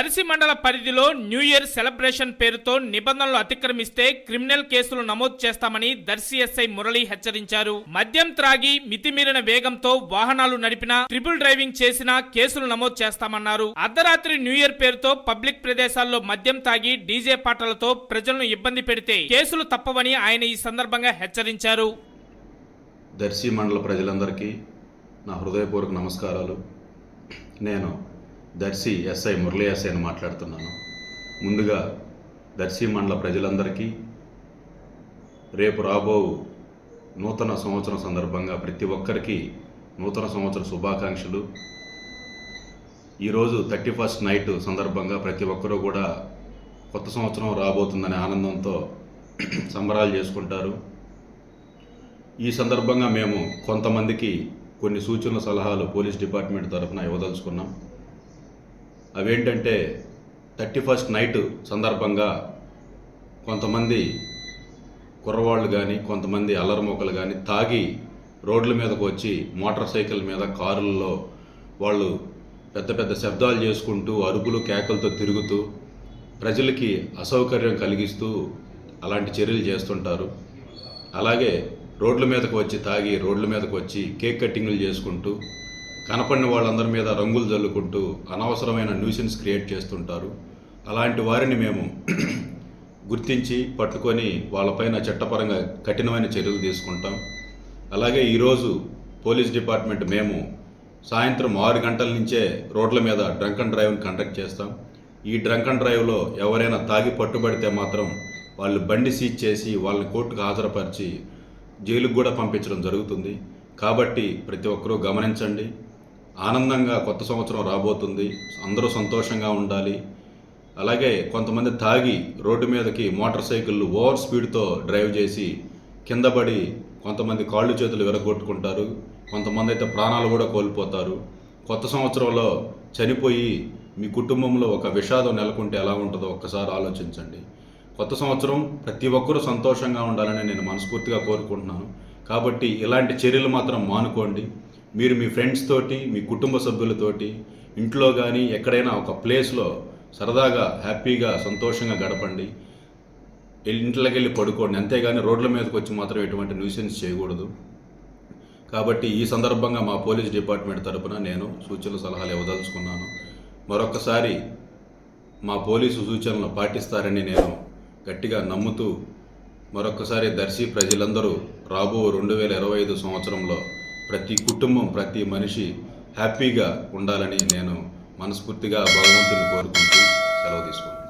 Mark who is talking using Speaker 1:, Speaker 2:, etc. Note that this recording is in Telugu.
Speaker 1: దర్శి మండల పరిధిలో న్యూ ఇయర్ సెలబ్రేషన్ పేరుతో నిబంధనలు అతిక్రమిస్తే క్రిమినల్ కేసులు నమోదు చేస్తామని దర్శి ఎస్ఐ మురళి హెచ్చరించారు. మద్యం త్రాగి మితిమీరిన వేగంతో వాహనాలు నడిపినా ట్రిపుల్ డ్రైవింగ్ చేసినా కేసులు నమోదు చేస్తామన్నారు. అర్ధరాత్రి న్యూ ఇయర్ పేరుతో పబ్లిక్ ప్రదేశాల్లో మద్యం తాగి డీజే పాటలతో ప్రజలను ఇబ్బంది పెడితే కేసులు తప్పవని ఆయన ఈ సందర్భంగా హెచ్చరించారు.
Speaker 2: దర్శి మండల ప్రజలందరికీ నా హృదయపూర్వక నమస్కారాలు. నేను దర్శి ఎస్ఐ మురళీ ఎస్ఐని మాట్లాడుతున్నాను. ముందుగా దర్శి మండల ప్రజలందరికీ రేపు రాబో నూతన సంవత్సరం సందర్భంగా ప్రతి ఒక్కరికి నూతన సంవత్సర శుభాకాంక్షలు. ఈరోజు థర్టీ ఫస్ట్ నైట్ సందర్భంగా ప్రతి ఒక్కరూ కూడా కొత్త సంవత్సరం రాబోతుందనే ఆనందంతో సంబరాలు చేసుకుంటారు. ఈ సందర్భంగా మేము కొంతమందికి కొన్ని సూచనల సలహాలు పోలీస్ డిపార్ట్మెంట్ తరఫున ఇవ్వదలుచుకున్నాం. అవేంటంటే థర్టీ ఫస్ట్ నైట్ సందర్భంగా కొంతమంది కుర్రవాళ్ళు కానీ కొంతమంది అల్లరిమొక్కలు కానీ తాగి రోడ్ల మీదకు వచ్చి మోటార్ సైకిల్ మీద కారుల్లో వాళ్ళు పెద్ద పెద్ద శబ్దాలు చేసుకుంటూ అరుపులు కేకలతో తిరుగుతూ ప్రజలకి అసౌకర్యం కలిగిస్తూ అలాంటి చర్యలు చేస్తుంటారు. అలాగే రోడ్ల మీదకు వచ్చి తాగి రోడ్ల మీదకు వచ్చి కేక్ కట్టింగ్లు చేసుకుంటూ కనపడిన వాళ్ళందరి మీద రంగులు జల్లుకుంటూ అనవసరమైన న్యూసెన్స్ క్రియేట్ చేస్తుంటారు. అలాంటి వారిని మేము గుర్తించి పట్టుకొని వాళ్ళపైన చట్టపరంగా కఠినమైన చర్యలు తీసుకుంటాం. అలాగే ఈరోజు పోలీస్ డిపార్ట్మెంట్ మేము సాయంత్రం ఆరు గంటల నుంచే రోడ్ల మీద డ్రంక్ అండ్ డ్రైవ్ని కండక్ట్ చేస్తాం. ఈ డ్రంక్ అండ్ డ్రైవ్లో ఎవరైనా తాగి పట్టుబడితే మాత్రం వాళ్ళు బండి సీజ్ చేసి వాళ్ళని కోర్టుకు హాజరుపరిచి జైలుకు కూడా పంపించడం జరుగుతుంది. కాబట్టి ప్రతి ఒక్కరూ గమనించండి. ఆనందంగా కొత్త సంవత్సరం రాబోతుంది. అందరూ సంతోషంగా ఉండాలి. అలాగే కొంతమంది తాగి రోడ్డు మీదకి మోటార్ సైకిళ్ళు ఓవర్ స్పీడ్తో డ్రైవ్ చేసి కింద పడి కొంతమంది కాళ్ళు చేతులు విరగొట్టుకుంటారు. కొంతమంది అయితే ప్రాణాలు కూడా కోల్పోతారు. కొత్త సంవత్సరంలో చనిపోయి మీ కుటుంబంలో ఒక విషాదం నెలకొంటే ఎలా ఉంటుందో ఒక్కసారి ఆలోచించండి. కొత్త సంవత్సరం ప్రతి ఒక్కరూ సంతోషంగా ఉండాలని నేను మనస్ఫూర్తిగా కోరుకుంటున్నాను. కాబట్టి ఇలాంటి చర్యలు మాత్రం మానుకోండి. మీరు మీ ఫ్రెండ్స్ తోటి మీ కుటుంబ సభ్యులతోటి ఇంట్లో కానీ ఎక్కడైనా ఒక ప్లేస్లో సరదాగా హ్యాపీగా సంతోషంగా గడపండి. వెళ్ళి ఇంట్లోకి వెళ్ళి పడుకోండి. అంతేగాని రోడ్ల మీదకి వచ్చి మాత్రం ఎటువంటి న్యూసెన్స్ చేయకూడదు. కాబట్టి ఈ సందర్భంగా మా పోలీస్ డిపార్ట్మెంట్ తరపున నేను సూచనలు సలహాలు ఇవ్వదలుచుకున్నాను. మరొకసారి మా పోలీసు సూచనలు పాటిస్తారని నేను గట్టిగా నమ్ముతూ మరొకసారి దర్శి ప్రజలందరూ రాబో రెండు వేల ఇరవై ఐదు సంవత్సరంలో ప్రతి కుటుంబం ప్రతి మనిషి హ్యాపీగా ఉండాలని నేను మనస్ఫూర్తిగా భగవంతుని కోరుకుంటూ సెలవు తీసుకుంటాను